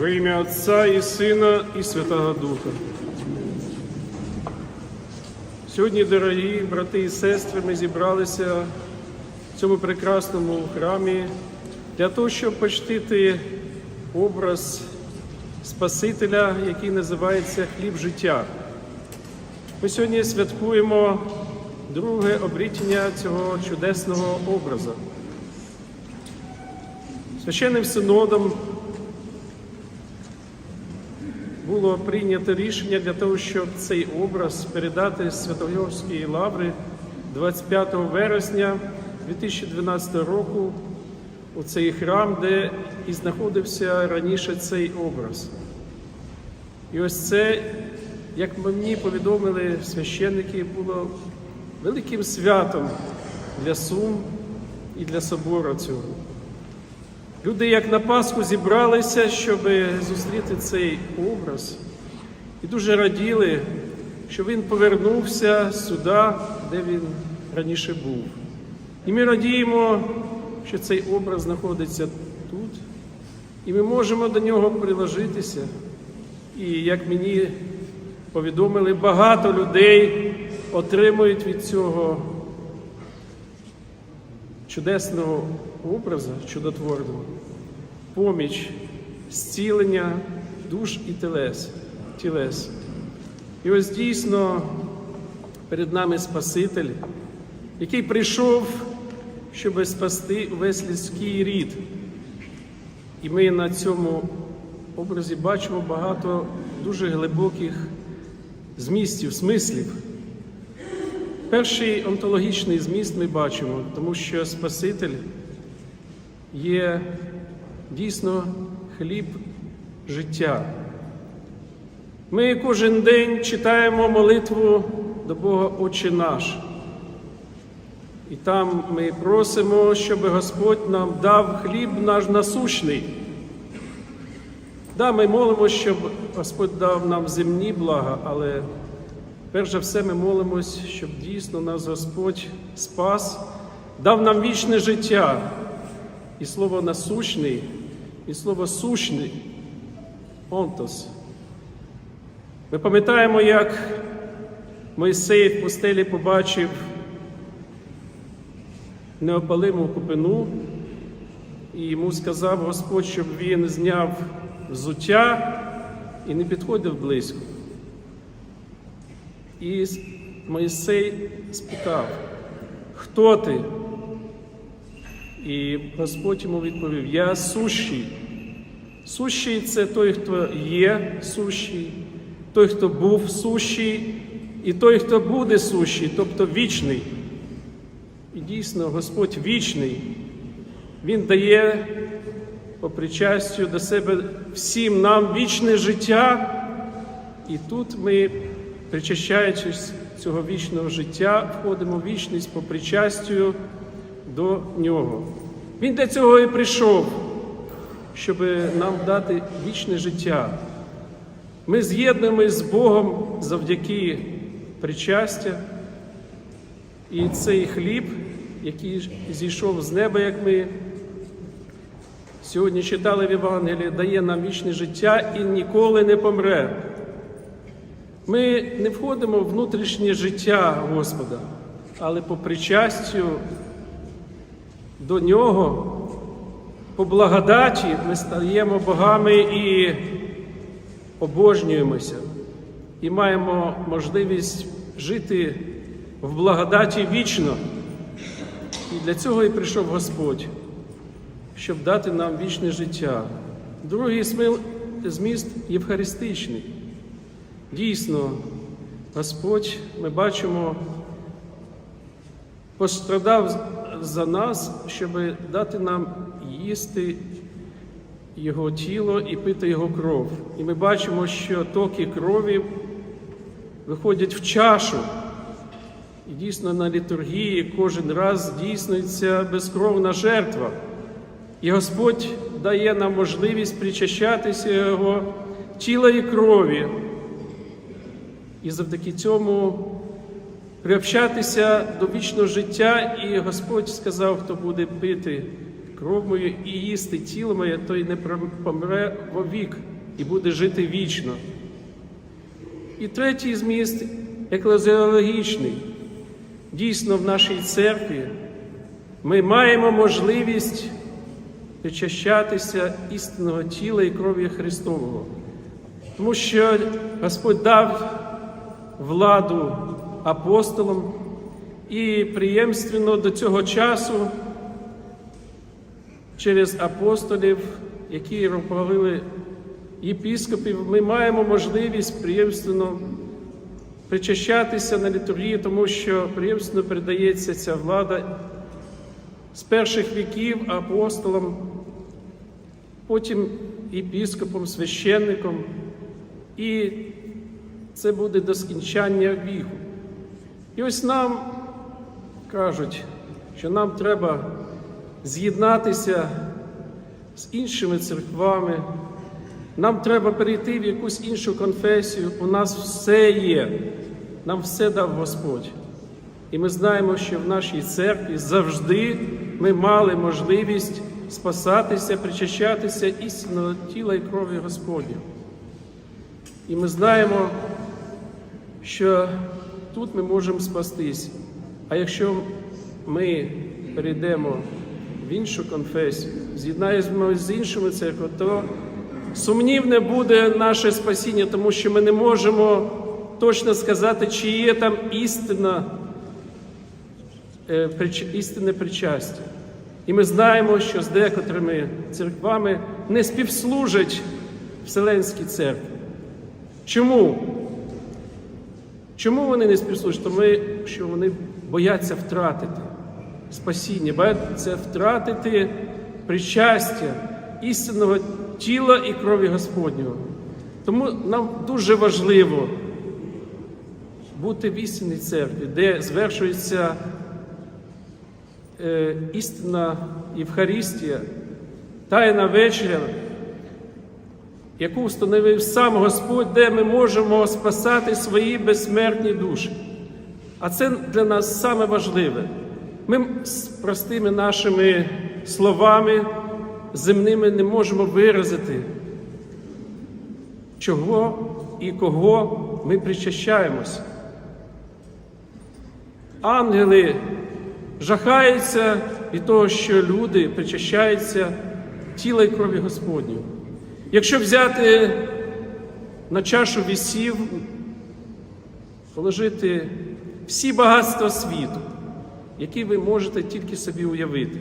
Во ім'я Отця і Сина, і Святого Духа. Сьогодні, дорогі брати і сестри, ми зібралися в цьому прекрасному храмі для того, щоб почтити образ Спасителя, який називається хліб життя. Ми сьогодні святкуємо друге обрітення цього чудесного образа. Священним синодом було прийнято рішення для того, щоб цей образ передати з Святогорської лаври 25 вересня 2012 року у цей храм, де і знаходився раніше цей образ. І ось це, як мені повідомили священники, було великим святом для Сум і для собору цього. Люди, як на Пасху, зібралися, щоб зустріти цей образ, і дуже раділи, що він повернувся сюди, де він раніше був. І ми радіємо, що цей образ знаходиться тут, і ми можемо до нього приложитися. І як мені повідомили, багато людей отримують від цього чудесного образу, чудотворного, поміч, зцілення душ і телес, тілес. І ось дійсно перед нами Спаситель, який прийшов, щоб спасти весь людський рід. І ми на цьому образі бачимо багато дуже глибоких змістів, смислів. Перший онтологічний зміст ми бачимо, тому що Спаситель є дійсно хліб життя. Ми кожен день читаємо молитву до Бога Отче наш. І там ми просимо, щоб Господь нам дав хліб наш насущний. Да, ми молимо, щоб Господь дав нам земні блага, але перш за все ми молимось, щоб дійсно нас Господь спас, дав нам вічне життя. І слово насущний, і слово сущний онтос. Ми пам'ятаємо, як Мойсей в пустелі побачив неопалиму купину, і йому сказав Господь, щоб він зняв взуття і не підходив близько. І Моїсей спитав, хто ти? І Господь йому відповів: Я сущий. Сущий це той, хто є сущий, той, хто був сущий, і той, хто буде сущий, тобто вічний. І дійсно, Господь вічний, Він дає по причастю до себе всім нам вічне життя. І тут ми, причащаючись цього вічного життя, входимо в вічність по причастю до Нього. Він для цього і прийшов, щоб нам дати вічне життя. Ми з'єднуємося з Богом завдяки причастя. І цей хліб, який зійшов з неба, як ми сьогодні читали в Євангелії, дає нам вічне життя і ніколи не помре. Ми не входимо в внутрішнє життя Господа, але по причастю до Нього, по благодаті ми стаємо богами і обожнюємося, і маємо можливість жити в благодаті вічно. І для цього і прийшов Господь, щоб дати нам вічне життя. Другий зміст євхаристичний. Дійсно, Господь, ми бачимо, пострадав за нас, щоб дати нам їсти Його тіло і пити Його кров. І ми бачимо, що токи крові виходять в чашу. І дійсно на літургії кожен раз здійснюється безкровна жертва. І Господь дає нам можливість причащатися Його тіла і крові. І завдяки цьому приобщатися до вічного життя. І Господь сказав, хто буде пити кров мою і їсти тіло моє, той не помре вовік і буде жити вічно. І третій зміст еклезіологічний. Дійсно, в нашій церкві ми маємо можливість причащатися істинного тіла і крові Христового, тому що Господь дав владу апостолам і приємственно до цього часу через апостолів, які руководили єпіскопів, ми маємо можливість приємственно причащатися на літургії, тому що приємственно передається ця влада з перших віків апостолам, потім єпіскопом, священником, і це буде до скінчання віку. І ось нам кажуть, що нам треба з'єднатися з іншими церквами, нам треба перейти в якусь іншу конфесію. У нас все є, нам все дав Господь. І ми знаємо, що в нашій церкві завжди ми мали можливість спасатися, причащатися істинного тіла і крові Господня. І ми знаємо, що тут ми можемо спастись. А якщо ми перейдемо в іншу конфесію, з'єднаємося з іншими церквами, то сумнівне буде наше спасіння, тому що ми не можемо точно сказати, чи є там істина, е, істинне причастя. І ми знаємо, що з декотрими церквами не співслужать Вселенській церкві. Чому? Чому вони не співслужать? Тому що вони бояться втратити спасіння, бояться втратити причастя істинного тіла і крові Господнього. Тому нам дуже важливо бути в істинній церкві, де звершується е, істинна Євхаристія, тайна вечеря, яку встановив сам Господь, де ми можемо спасати свої безсмертні душі. А це для нас саме важливе. Ми з простими нашими словами земними не можемо виразити, чого і кого ми причащаємося. Ангели жахаються від того, що люди причащаються тіла і крові Господнього. Якщо взяти на чашу вісів, положити всі багатства світу, які ви можете тільки собі уявити,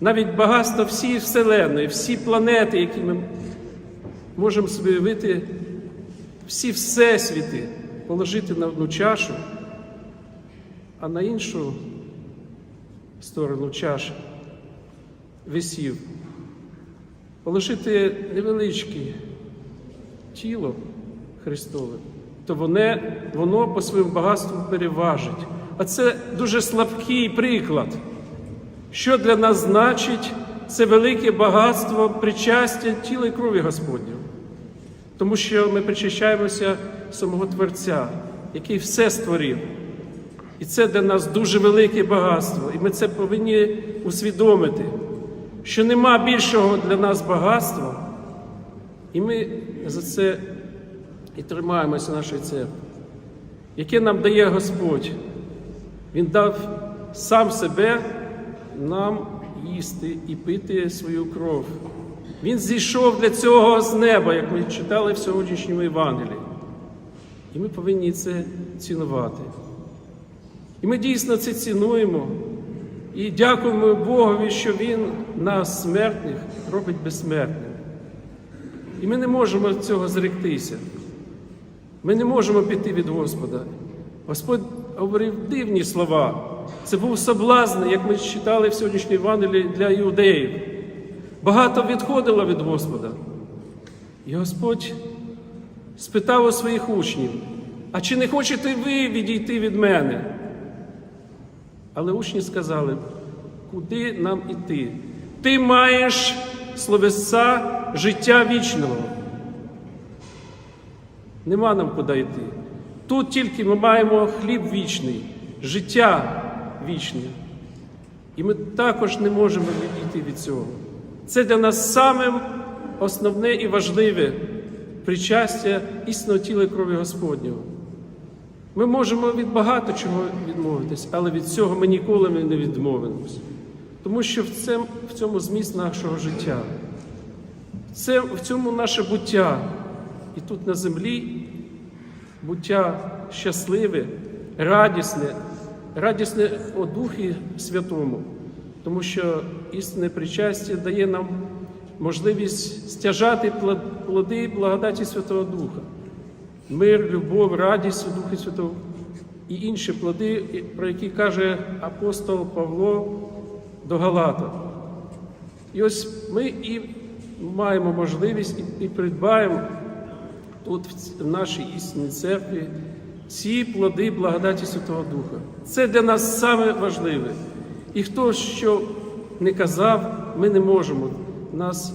навіть багатство всієї Вселеної, всі планети, які ми можемо собі уявити, всі всесвіти положити на одну чашу, а на іншу сторону чаші висів полишити невеличке тіло Христове, то воно, воно по своєму багатству переважить. А це дуже слабкий приклад. Що для нас значить це велике багатство причастя тіла і крові Господнього? Тому що ми причащаємося самого Творця, який все створив. І це для нас дуже велике багатство. І ми це повинні усвідомити що нема більшого для нас багатства, і ми за це і тримаємося нашої церкви, яке нам дає Господь. Він дав сам себе нам їсти і пити свою кров. Він зійшов для цього з неба, як ми читали в сьогоднішньому Євангелії. І ми повинні це цінувати. І ми дійсно це цінуємо. І дякуємо Богові, що Він нас, смертних, робить безсмертними. І ми не можемо цього зректися. Ми не можемо піти від Господа. Господь говорив дивні слова. Це був соблазн, як ми читали в сьогоднішній Євангелії для іудеїв. Багато відходило від Господа. І Господь спитав у своїх учнів: а чи не хочете ви відійти від мене? Але учні сказали, куди нам іти? Ти маєш словеса життя вічного. Нема нам куди йти. Тут тільки ми маємо хліб вічний, життя вічне. І ми також не можемо відійти від цього. Це для нас саме основне і важливе причастя істинного тіла і крові Господнього. Ми можемо від багато чого відмовитись, але від цього ми ніколи не відмовимось. Тому що в цьому, в цьому зміст нашого життя. Це в цьому наше буття. І тут на землі буття щасливе, радісне, радісне у Духі Святому, тому що істинне причастя дає нам можливість стяжати плод- плоди благодаті Святого Духа, мир, любов, радість у Духі Святого і інші плоди, про які каже апостол Павло до Галата. І ось ми і маємо можливість і, придбаємо тут, в нашій істинній церкві, ці плоди благодаті Святого Духа. Це для нас саме важливе. І хто що не казав, ми не можемо нас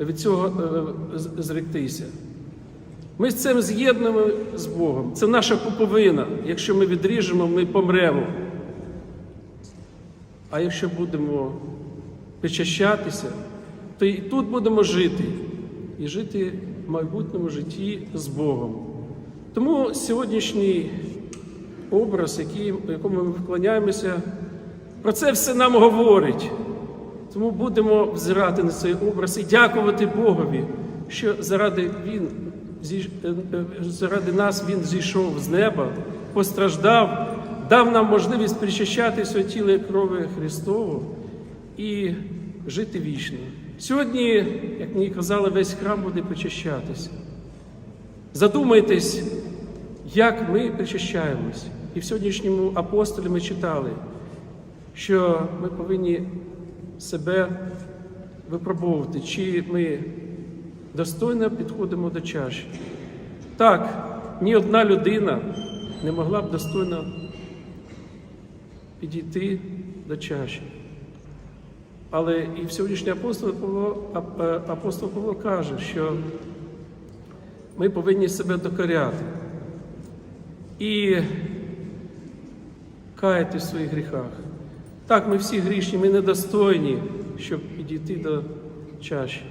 від цього е, зректися. Ми з цим з'єднуємо з Богом. Це наша пуповина. Якщо ми відріжемо, ми помремо. А якщо будемо причащатися, то і тут будемо жити, і жити в майбутньому житті з Богом. Тому сьогоднішній образ, який, якому ми вклоняємося, про це все нам говорить. Тому будемо взирати на цей образ і дякувати Богові, що заради, він, заради нас Він зійшов з неба, постраждав, дав нам можливість причащатися тіла і крові Христову і жити вічно. Сьогодні, як мені казали, весь храм буде причащатися. Задумайтесь, як ми причащаємось. І в сьогоднішньому апостолі ми читали, що ми повинні себе випробовувати, чи ми достойно підходимо до чаші. Так, ні одна людина не могла б достойно підійти до чаші. Але і сьогоднішній апостол Павло, е, апостол Павло каже, що ми повинні себе докоряти і каяти в своїх гріхах. Так, ми всі грішні, ми недостойні, щоб підійти до чаші.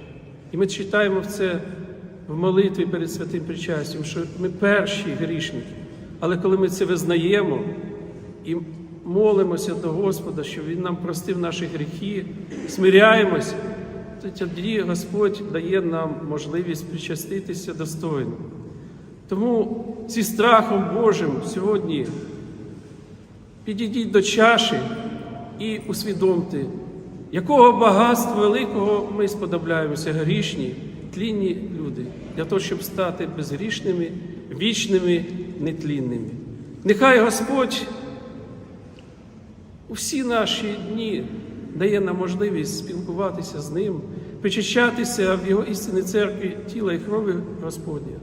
І ми читаємо це в молитві перед святим причастям, що ми перші грішники. Але коли ми це визнаємо і молимося до Господа, щоб Він нам простив наші гріхи, смиряємось, то тоді Господь дає нам можливість причаститися достойно. Тому зі страхом Божим сьогодні підійдіть до чаші і усвідомте, якого багатства великого ми сподобляємося, грішні, тлінні люди, для того, щоб стати безгрішними, вічними, нетлінними. Нехай Господь у всі наші дні дає нам можливість спілкуватися з Ним, причащатися в Його істинній церкві тіла і крові Господня.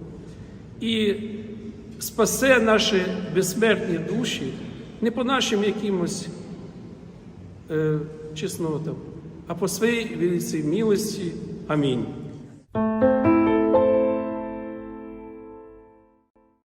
І спасе наші безсмертні душі не по нашим якимось е, чеснотам, а по своїй великій милості. Амінь.